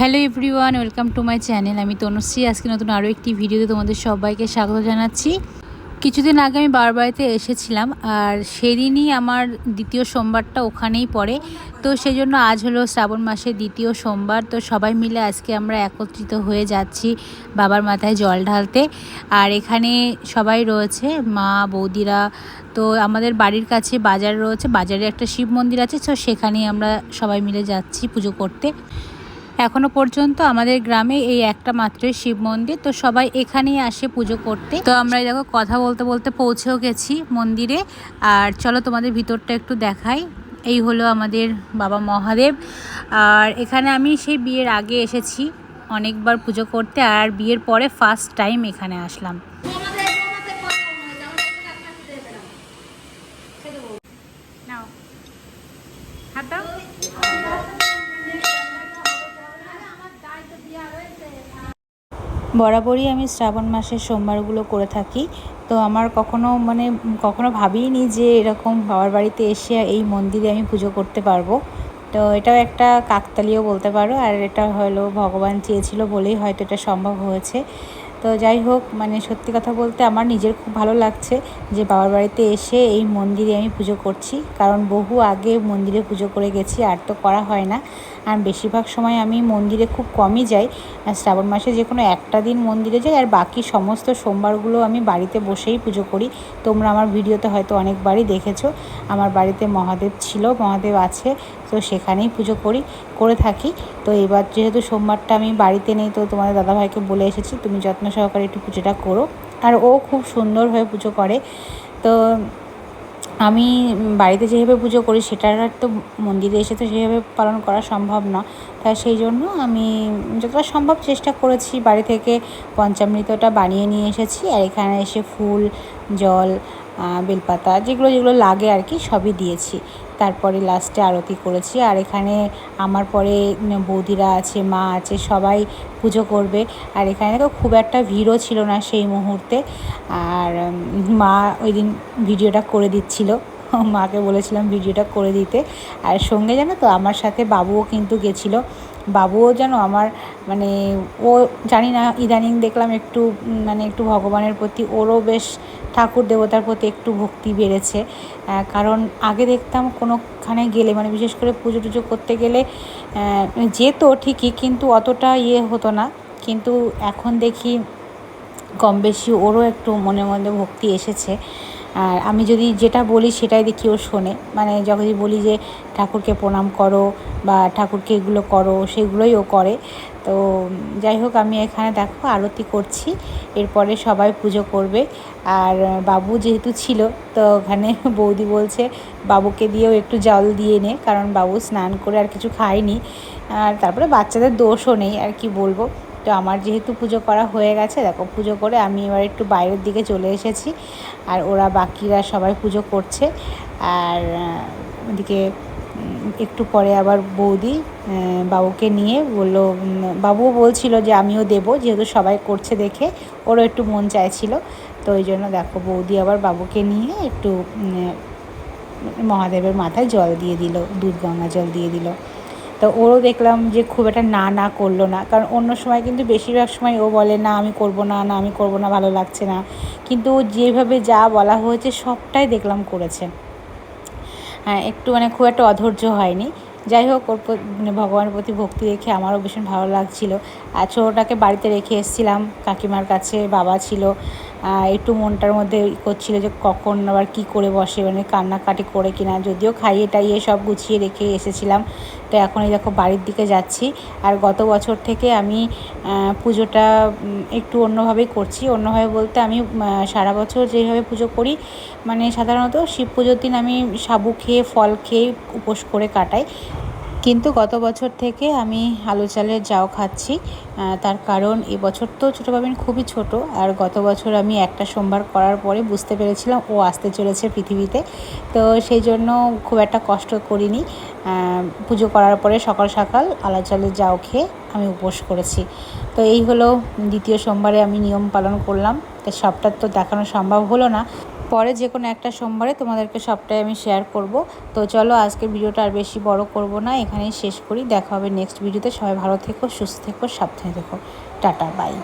Hello everyone, welcome to my channel. আমি তনুশ্রী। আজকে নতুন আরও একটি ভিডিওতে তোমাদের সবাইকে স্বাগত জানাচ্ছি। কিছুদিন আগে আমি বাবার বাড়িতে এসেছিলাম, আর সেদিনই আমার দ্বিতীয় সোমবারটা ওখানেই পড়ে। তো সেই জন্য আজ হলো শ্রাবণ মাসের দ্বিতীয় সোমবার। তো সবাই মিলে আজকে আমরা একত্রিত হয়ে যাচ্ছি বাবার মাথায় জল ঢালতে। আর এখানে সবাই রয়েছে, মা, বৌদিরা। তো আমাদের বাড়ির কাছে বাজার রয়েছে, বাজারে একটা শিব মন্দির আছে। তো সেখানেই আমরা সবাই মিলে যাচ্ছি পুজো করতে। এখনও পর্যন্ত আমাদের গ্রামে এই একটা মাত্রই শিব মন্দির, তো সবাই এখানেই আসে পুজো করতে। তো আমরা দেখো কথা বলতে বলতে পৌঁছেও গেছি মন্দিরে। আর চলো তোমাদের ভিতরটা একটু দেখাই। এই হলো আমাদের বাবা মহাদেব। আর এখানে আমি সেই বিয়ের আগে এসেছি অনেকবার পুজো করতে, আর বিয়ের পরে ফার্স্ট টাইম এখানে আসলাম। বরাবরই আমি শ্রাবণ মাসের সোমবারগুলো করে থাকি। তো আমার কখনো মানে কখনো ভাবিনি যে এরকম বাবার বাড়িতে এসে এই মন্দিরে আমি পুজো করতে পারব। তো এটাও একটা কাকতালিও বলতে পারো, আর এটা হলো ভগবান চেয়েছিল বলেই হয়তো এটা সম্ভব হয়েছে। তো যাই হোক মানে সত্যি কথা বলতে আমার নিজের খুব ভালো লাগছে যে বাবার বাড়িতে এসে এই মন্দিরে আমি পুজো করছি। কারণ বহু আগে মন্দিরে পুজো করে গেছি, আর তো করা হয় না। আর বেশিরভাগ সময় আমি মন্দিরে খুব কমই যাই। শ্রাবণ মাসে যে কোনো একটা দিন মন্দিরে যাই, আর বাকি সমস্ত সোমবারগুলো আমি বাড়িতে বসেই পুজো করি। তোমরা আমার ভিডিওতে হয়তো অনেকবারই দেখেছ। আমার বাড়িতে মহাদেব ছিল, মহাদেব আছে। তো সেখানেই পুজো করি, করে থাকি। তো এবার যেহেতু সোমবারটা আমি বাড়িতে নেই, তো তোমাদের দাদাভাইকে বলে এসেছি, তুমি যত্ন সহকারে একটু পুজোটা করো। আর ও খুব সুন্দর হয়ে পুজো করে। তো আমি বাড়িতে যেভাবে পুজো করি, সেটার আর তো মন্দিরে এসে তো সেভাবে পালন করা সম্ভব না। তাই সেই জন্য আমি যতটা সম্ভব চেষ্টা করেছি। বাড়ি থেকে পঞ্চামৃতটা বানিয়ে নিয়ে এসেছি। আর এখানে এসে ফুল, জল বেলপাতা, যেগুলো যেগুলো লাগে আর কি, সবই দিয়েছি। তারপরে লাস্টে আরতি করেছি। আর এখানে আমার পরে বৌদিরা আছে, মা আছে, সবাই পুজো করবে। আর এখানে তো খুব একটা ভিড়ও ছিল না সেই মুহূর্তে। আর মা ওই দিন ভিডিওটা করে দিচ্ছিল। মাকে বলেছিলাম ভিডিওটা করে দিতে। আর সঙ্গে জানো তো, আমার সাথে বাবুও কিন্তু গেছিল। বাবুও যেন আমার মানে ও জানি না, ইদানিং দেখলাম একটু মানে একটু ভগবানের প্রতি, ওরও বেশ ঠাকুর দেবতার প্রতি একটু ভক্তি বেড়েছে। কারণ আগে দেখতাম কোনোখানে গেলে মানে বিশেষ করে পুজো টুজো করতে গেলে যেত ঠিকই, কিন্তু অতটা ইয়ে হতো না। কিন্তু এখন দেখি, কম বেশি ওরও একটু মনের মধ্যে ভক্তি এসেছে। আর আমি যদি যেটা বলি সেটাই দেখি ও শোনে। মানে যখনই বলি যে ঠাকুরকে প্রণাম করো বা ঠাকুরকে এগুলো করো, সেগুলোই ও করে। তো যাই হোক, আমি এখানে দেখো আরতি করছি। এরপরে সবাই পুজো করবে। আর বাবু যেহেতু ছিল, তো ওখানে বৌদি বলছে বাবুকে দিয়েও একটু জল দিয়ে নে, কারণ বাবু স্নান করে আর কিছু খায়নি। আর তারপরে বাচ্চাদের দোষও নেই, আর কি বলব। তো আমার যেহেতু পুজো করা হয়ে গেছে, দেখো পুজো করে আমি এবার একটু বাইরের দিকে চলে এসেছি আর ওরা বাকিরা সবাই পুজো করছে। আর ওদিকে একটু পরে আবার বৌদি বাবুকে নিয়ে বলল বাবুও বলছিল যে আমিও দেব, যেহেতু সবাই করছে দেখে, ওরও একটু মন চাইছিল। তো ওই জন্য দেখো বৌদি আবার বাবুকে নিয়ে একটু মহাদেবের মাথায় জল দিয়ে দিল দুধ গঙ্গা জল দিয়ে দিল। তো ওরও দেখলাম যে খুব একটা না না করল না। কারণ অন্য সময় কিন্তু বেশিরভাগ সময় ও বলে, না, আমি করব না না, আমি করব না, ভালো লাগছে না। কিন্তু ও যেভাবে যা বলা হয়েছে সবটাই দেখলাম করেছে। হ্যাঁ একটু মানে খুব একটা অধৈর্য হয়নি। যাই হোক, ওর মানে ভগবানের প্রতি ভক্তি রেখে আমারও ভীষণ ভালো লাগছিল। আর ছোটোটাকে বাড়িতে রেখে এসেছিলাম, কাকিমার কাছে বাবা ছিল। একটু মনটার মধ্যে করছিল যে কখন আবার কী করে বসে মানে কান্নাকাটি করে কিনা। যদিও খাইয়ে টাইয়ে সব গুছিয়ে রেখে এসেছিলাম। তো এখন এই দেখো বাড়ির দিকে যাচ্ছি। আর গত বছর থেকে আমি পুজোটা একটু অন্যভাবেই করছি। অন্যভাবে বলতে আমি সারা বছর যেভাবে পুজো করি মানে সাধারণত শিব পুজোর দিন আমি সাবু খেয়ে, ফল খেয়ে উপোস করে কাটাই। কিন্তু গত বছর থেকে আমি আলু চালের যাও খাচ্ছি। তার কারণ এবছর তো ছোটো বাবিন খুবই ছোট। আর গত বছর আমি একটা সোমবার করার পরে বুঝতে পেরেছিলাম ও আসতে চলেছে পৃথিবীতে। তো সেই জন্য খুব একটা কষ্ট করিনি। পুজো করার পরে সকাল সকাল আলা চালের যাও খেয়ে আমি উপোস করেছি। তো এই হলো দ্বিতীয় সোমবারে আমি নিয়ম পালন করলাম। তো সবটা তো দেখানো সম্ভব হলো না। পরে যে কোনো একটা সোমবারে তোমাদেরকে সবটাই আমি শেয়ার করব। তো চলো আজকের ভিডিওটা আর বেশি বড় করব না, এখানেই শেষ করি। দেখা হবে নেক্সট ভিডিওতে সবাই ভালো থেকো, সুস্থ থেকো, সাবধানে থেকো। Tata bye